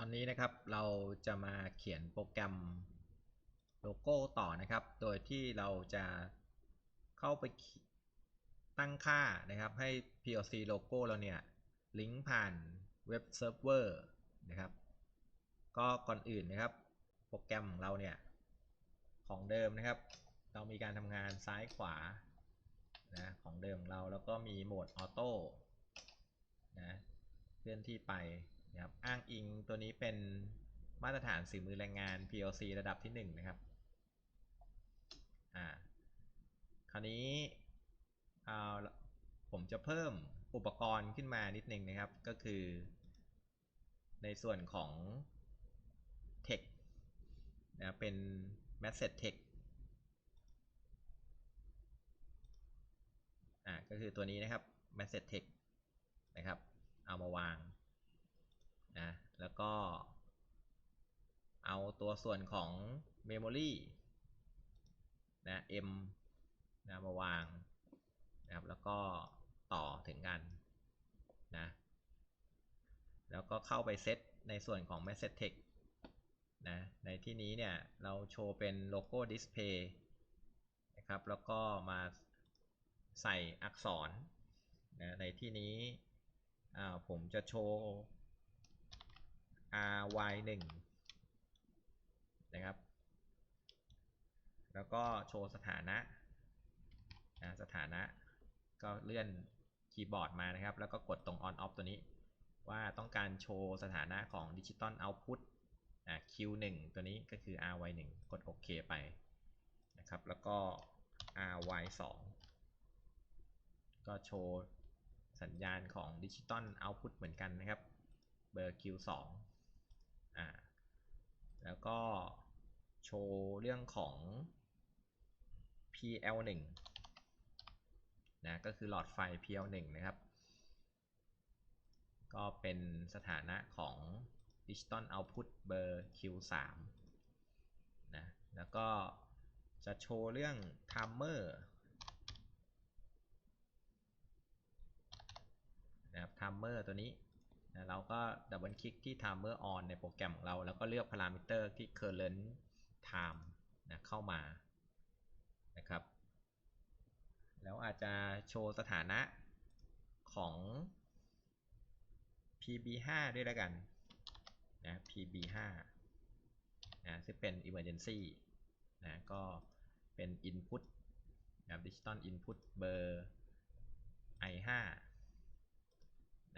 ตอนนี้นะครับเราจะมาเขียนโปรแกรมโลโก้ต่อนะครับ โดยที่เราจะเข้าไปตั้งค่านะครับให้ PLC โลโก้เราเนี่ยลิงก์ผ่านเว็บเซิร์ฟเวอร์นะครับ ก็ก่อนอื่นนะครับ โปรแกรมของเราเนี่ยของเดิมนะครับ เรามีการทำงานซ้ายขวานะของเดิมเราแล้วก็มีโหมดออโต้นะเคลื่อนที่ไป นะครับอ้างอิงตัวนี้เป็นมาตรฐานสื่อมือแรงงาน PLC ระดับที่ 1 นะครับอ่าคราวนี้เอาผมจะเพิ่มอุปกรณ์ขึ้นมานิดนึงนะครับ ก็คือในส่วนของ text นะเป็น message text อ่าก็คือตัวนี้นะครับ message text นะครับ เอามาวาง นะแล้วก็ เอาตัวส่วนของ memory นะ m นะมาวางนะครับแล้วก็ต่อถึงกันนะแล้วก็เข้าไปเซตในส่วนของ message text นะในที่นี้เนี่ยเราโชว์เป็นโลโก้ display นะครับแล้วก็มาใส่อักษรนะในที่นี้ผมจะโชว์ ry1 นะครับ แล้วก็โชว์สถานะนะสถานะก็เลื่อนคีย์บอร์ดมานะครับ แล้วก็กดตรง on off ตัวนี้ ว่าต้องการโชว์สถานะของ Digital Output Q1 ตัวนี้ก็คือ ry1 กดโอเคไปนะครับ แล้วก็ ry2 ก็โชว์สัญญาณของ Digital Output เหมือนกันนะครับ เบอร์ Q2 อ่าแล้วก็โชว์เรื่องของ PL1 นะก็คือหลอดไฟ PL1 นะครับ ก็เป็นสถานะของ Digital Output เบอร์ Q3 นะแล้วก็จะโชว์เรื่อง Timer นะครับ Timer ตัวนี้ นะเราก็ดับเบิลคลิกที่ Timer on ในโปรแกรมของเรา แล้วก็เลือกพารามิเตอร์ที่ Current Time นะเข้ามานะครับ แล้วอาจจะโชว์สถานะของ PB5 ด้วยแล้วกันนะ PB5 นะซึ่งเป็น Emergency นะก็เป็น Input นะ Digital Input เบอร์ I5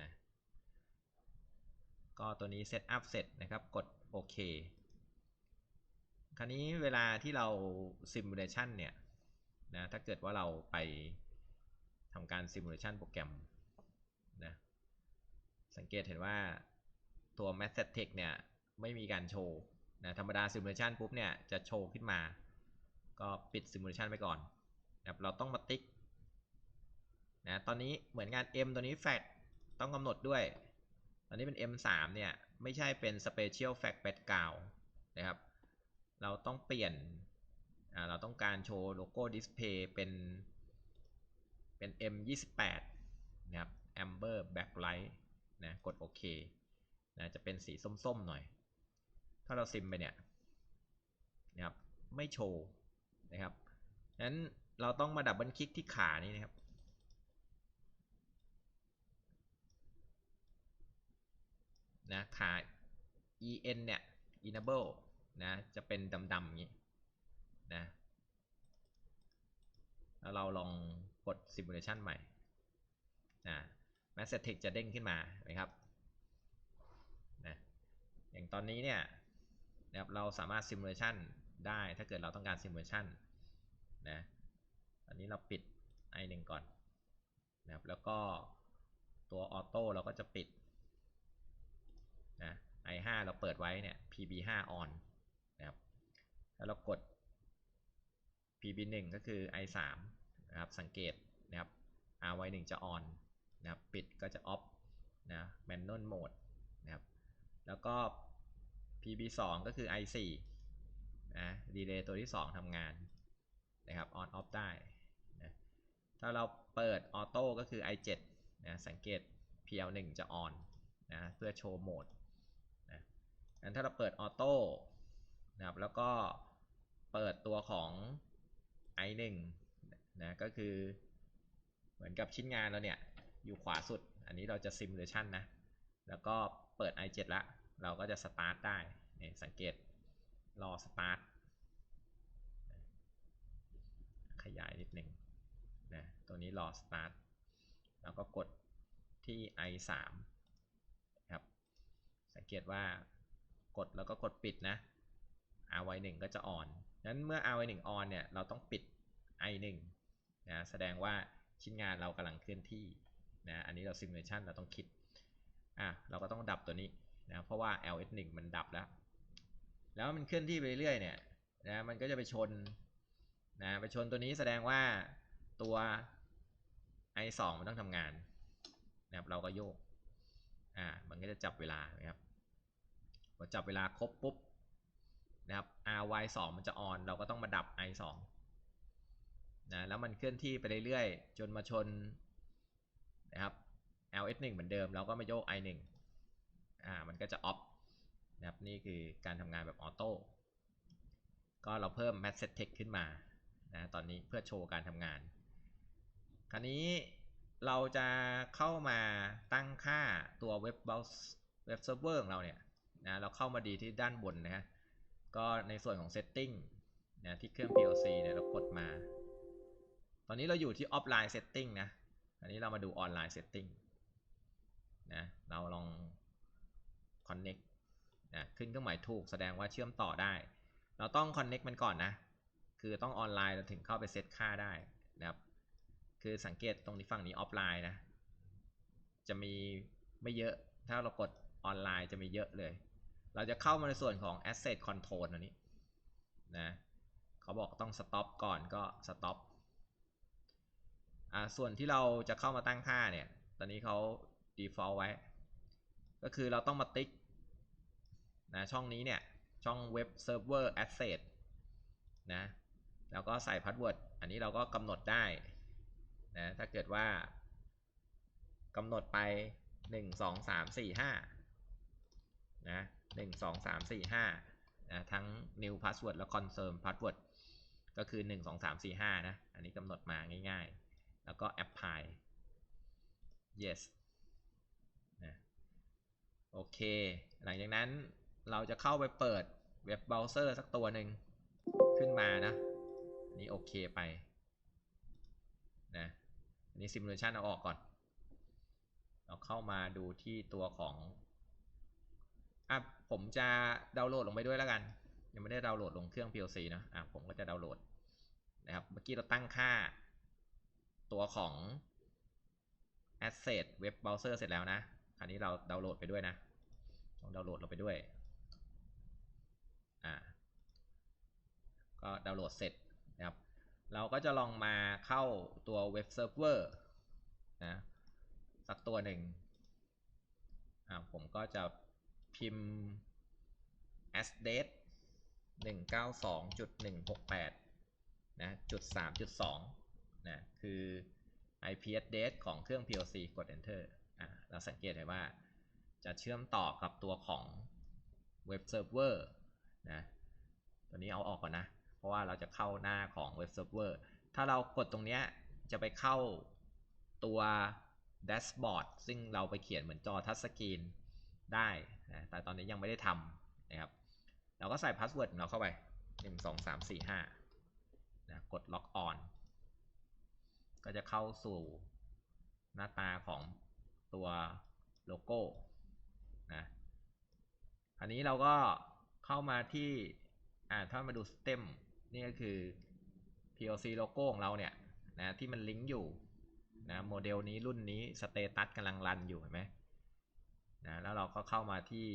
นะ ก็ตัวนี้เซตอัพเสร็จนะครับกดโอเคคราวนี้เวลาที่เรา Simulation เนี่ยนะถ้าเกิดว่าเราไปทำการ Simulation โปรแกรมนะสังเกตเห็นว่าตัว m a t h e t e x t เนี่ยไม่มีการโชว์นะธรรมดา Simulation ปุ๊บเนี่ยจะโชว์ขึ้นมา ก็ปิด Simulation ไปก่อนนะเราต้องมาติ๊กนะตอนนี้เหมือนงาน M ตัวนี้ Fact ต้องกำหนดด้วย ตอนนี้เป็น M3 เนี่ยไม่ใช่เป็น Special Fact Background นะครับ เราต้องเปลี่ยนเราต้องการโชว์โลโก้ Display เป็นเป็น M28 นะครับ Amber Backlight นะกดโอเคนะจะเป็นสีส้มๆหน่อย ถ้าเราซิมไปเนี่ยนะครับไม่โชว์นะครับนั้นเราต้องมาดับเบิลคลิกที่ขานี้นะครับ นะขา en เนี่ย enable นะจะเป็นดำๆอย่างนี้นะแล้วเราลองกด simulation ใหม่นะ m a s s e t e x จะเด้งขึ้นมานะครับนะอย่างตอนนี้เนี่ยนะครับเราสามารถ simulation ได้ถ้าเกิดเราต้องการ simulation นะตอนนี้เราปิด i1 ก่อนนะครับแล้วก็ตัวออโต้เราก็จะปิด นะ i5 เราเปิดไว้เนี่ย pb5 on นะครับแล้วเรากด pb1 ก็คือ i3 นะครับสังเกตนะครับ ry1 จะ on นะครับปิดก็จะ off นะ manual mode นะครับแล้วก็ pb2 ก็คือ i4 นะ relay ตัวที่ 2ทำงานนะครับ on off ได้นะถ้าเราเปิด auto ก็คือ i7 นะสังเกต pl1 จะ on นะเพื่อโชว์โหมด นะงั้นถ้าเราเปิดออโต้นะครับแล้วก็เปิดตัวของ i1 นะก็คือเหมือนกับชิ้นงานเราเนี่ย อยู่ขวาสุด อันนี้เราจะ simulation นะ แล้วก็เปิด i7 ละ เราก็จะ start ได้นี่สังเกตรอ start ขยายนิดหนึ่งนะตัวนี้รอ start แล้วก็กดที่ i3 ครับ สังเกตว่า ดแล้วก็กดปิดนะ ry1 ก็จะ on นั้นเมื่อ ry1 on เนี่ยเราต้องปิด i1 นะแสดงว่าชิ้นงานเรากำลังเคลื่อนที่นะอันนี้เรา simulation เราต้องคิดอะเราก็ต้องดับตัวนี้นะเพราะว่า ls1 มันดับแล้ว แล้วมันเคลื่อนที่ไปเรื่อยเนี่ยนะมันก็จะไปชนนะไปชนตัวนี้แสดงว่าตัว i2 มันต้องทำงานนะครับเราก็โยกอ่ามันก็จะจับเวลานะครับ พอจับเวลาครบปุ๊บนะครับ ry 2มันจะออนเราก็ต้องมาดับ i 2นะแล้วมันเคลื่อนที่ไปเรื่อยๆ จนมาชนนะครับ ls 1เหมือนเดิม เราก็มาโยก i 1อ่ามันก็จะ off นะครับนี่คือการทำงานแบบออโต้ก็เราเพิ่ม match set text ขึ้นมานะตอนนี้เพื่อโชว์การทำงาน คราวนี้เราจะเข้ามาตั้งค่าตัวเว็บเบราว์เว็บเซิร์ฟเวอร์ของเราเนี่ย นะเราเข้ามาดีที่ด้านบนนะฮะก็ในส่วนของ setting นะที่เครื่อง PLC เนี่ยเรากดมา ตอนนี้เราอยู่ที่ offline setting นะอันนี้เรามาดู online setting นะเราลอง connect นะขึ้นเครื่องหมายถูกแสดงว่าเชื่อมต่อได้ เราต้อง connect มันก่อนนะ คือต้องออนไลน์เราถึงเข้าไปเซตค่าได้นะครับคือสังเกตตรงนี้ฝั่งนี้ออฟไลน์นะ จะมีไม่เยอะ ถ้าเรากดออนไลน์จะมีเยอะเลย เราจะเข้ามาในส่วนของ asset control อันนี้นะเขาบอกต้อง stop ก่อนก็ stop อ่าส่วนที่เราจะเข้ามาตั้งค่าเนี่ย ตอนนี้เขา default ไว้ ก็คือเราต้องมาติ๊กนะช่องนี้เนี่ย ช่อง web server asset นะแล้วก็ใส่พาสเวิร์ดอันนี้เราก็กำหนดได้นะถ้าเกิดว่ากำหนดไป 1 2 3 4 5นะ 1 2 3 4 5นะทั้ง new password และ confirm password ก็คือ1 2 3 4 5นะ อันนี้กำหนดมาง่ายๆ แล้วก็ apply yes นะโอเค หลังจากนั้นเราจะเข้าไปเปิดเว็บเบราว์เซอร์สักตัวหนึ่งขึ้นมานะน,นี่โอเคไปนะอันนี้ simulation เอาออกก่อน เราเข้ามาดูที่ตัวของ อะผมจะดาวน์โหลดลงไปด้วยแล้วกัน ยังไม่ได้ดาวน์โหลดลงเครื่อง PLC นะอะผมก็จะดาวน์โหลดนะครับ เมื่อกี้เราตั้งค่าตัวของ asset web browser เสร็จแล้วนะ คราวนี้เราดาวน์โหลดไปด้วยนะต้องดาวน์โหลดลงไปด้วย อ่า ก็ดาวน์โหลดเสร็จนะครับ เราก็จะลองมาเข้าตัวเว็บเซิร์ฟเวอร์นะ สักตัวหนึ่ง อ่า ผมก็จะ พิมพ์ address 192.168นะจุด3จุด2นะคือ IP address ของเครื่อง PLC กด enter อ่าเราสังเกตเห็นว่าจะเชื่อมต่อกับตัวของเว็บเซิร์ฟเวอร์นะตัวนี้เอาออกก่อนนะ เพราะว่าเราจะเข้าหน้าของเว็บเซิร์ฟเวอร์ถ้าเรากดตรงนี้จะไปเข้าตัวแดชบอร์ดซึ่งเราไปเขียนเหมือนจอทัชสกรีน ได้นะแต่ตอนนี้ยังไม่ได้ทำนะครับ เราก็ใส่พาสเวิร์ดของเราเข้าไป 1 2 3 4 5นะกดล็อกออนก็จะเข้าสู่หน้าตาของตัวโลโก้นะอันนี้เราก็เข้ามาที่อ่าถ้ามาดูสเต็มนี่ก็คือ PLC โลโก้ของเราเนี่ยนะที่มันลิงก์อยู่นะโมเดลนี้รุ่นนี้สเตตัสกำลังรันอยู่เห็นไหม นะแล้วเราก็เข้ามาที่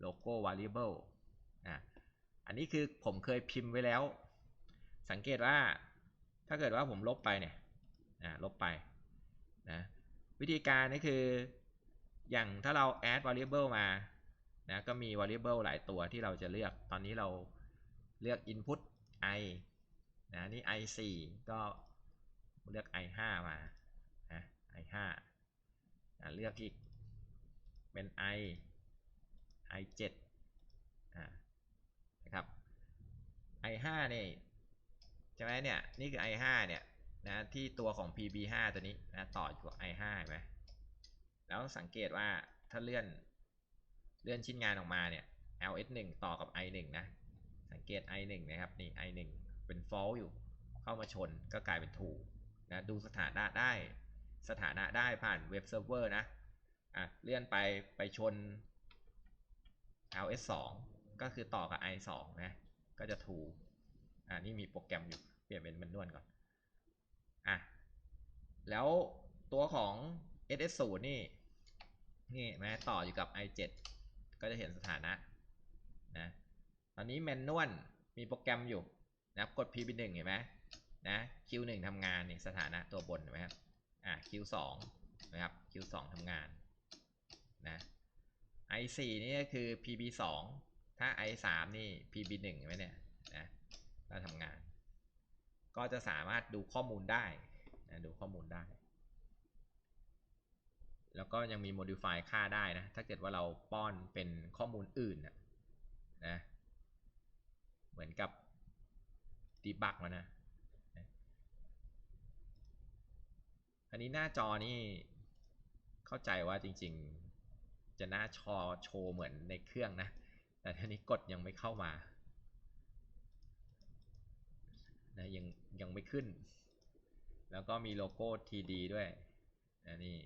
โลโก้ variable นะอันนี้คือผมเคยพิมพ์ไว้แล้ว สังเกตว่าถ้าเกิดว่าผมลบไปเนี่ยนะลบไปนะวิธีการนี่คืออย่างถ้าเรา add variable มานะก็มี variable หลายตัวที่เราจะเลือกตอนนี้เราเลือก input i นะนี่ i 4ก็เลือก i 5มานะ i 5นะเลือกอีก เป็น i i 7 i5 นี่ใช่ไหมเนี่ยนี่คือ i5 เนี่ยนะที่ตัวของ PB5 ตัวนี้นะต่ออยู่กับ i5 เห็นไหมแล้วสังเกตว่าถ้าเลื่อนเลื่อนชิ้นงานออกมาเนี่ย ls1 ต่อกับ i1 นะสังเกต i1 นะครับนี่ i1 เป็น false อยู่เข้ามาชนก็กลายเป็น true นะดูสถานะได้สถานะได้ผ่านเว็บเซิร์ฟเวอร์นะ อะเลื่อนไปไปชน ls2 ก็คือต่อกับ i2 นะก็จะ true อ่านี่มีโปรแกรมอยู่เปลี่ยนเป็นมันนวลก่อนอะแล้วตัวของ ss0 นี่นี่แม้ต่ออยู่กับ i7 ก็จะเห็นสถานะนะตอนนี้แมนนวลมีโปรแกรมอยู่นะครับกด pb1 เห็นไหมนะ q1 ทำงานนี่สถานะตัวบนเห็นไหมครับอะ q2 นะครับ q2 ทำงาน นะ i4 นี่ก็คือ pb2 ถ้า i3 นี่ pb1 เห็นไหมเนี่ยนะก็ทำงาน ก็จะสามารถดูข้อมูลได้นะดูข้อมูลได้ แล้วก็ยังมี modify ค่าได้นะ ถ้าเกิดว่าเราป้อนเป็นข้อมูลอื่นนะนะเหมือนกับ debug แล้วนะนะอันนี้หน้าจอนี่เข้าใจว่าจริง ๆ จะหน้าชอโชว์เหมือนในเครื่องนะ แต่ทีนี้กดยังไม่เข้ามานะยังยังไม่ขึ้น แล้วก็มีโลโก้ TD ด้วยนะนี่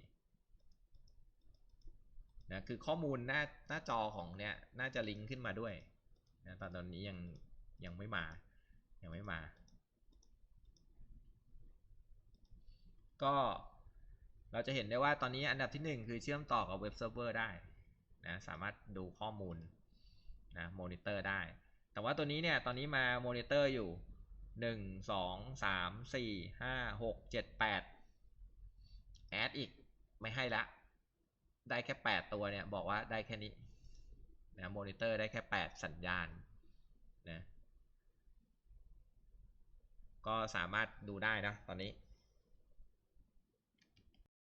นะคือข้อมูลหน้าหน้าจอของเนี่ยน่าจะลิงก์ขึ้นมาด้วยนะตอนตอนนี้ยังยังไม่มา ยังไม่มา ก็ เราจะเห็นได้ว่าตอนนี้อันดับที่ 1 คือเชื่อมต่อกับเว็บเซิร์ฟเวอร์ได้นะสามารถดูข้อมูลนะมอนิเตอร์ได้ แต่ว่าตัวนี้เนี่ยตอนนี้มามอนิเตอร์อยู่ 1 2 3 4 5 6 7 8แอดอีกไม่ให้ละ ได้แค่ 8 ตัวเนี่ยบอกว่าได้แค่นี้นะมอนิเตอร์ได้แค่ 8 สัญญาณนะก็สามารถดูได้นะตอนนี้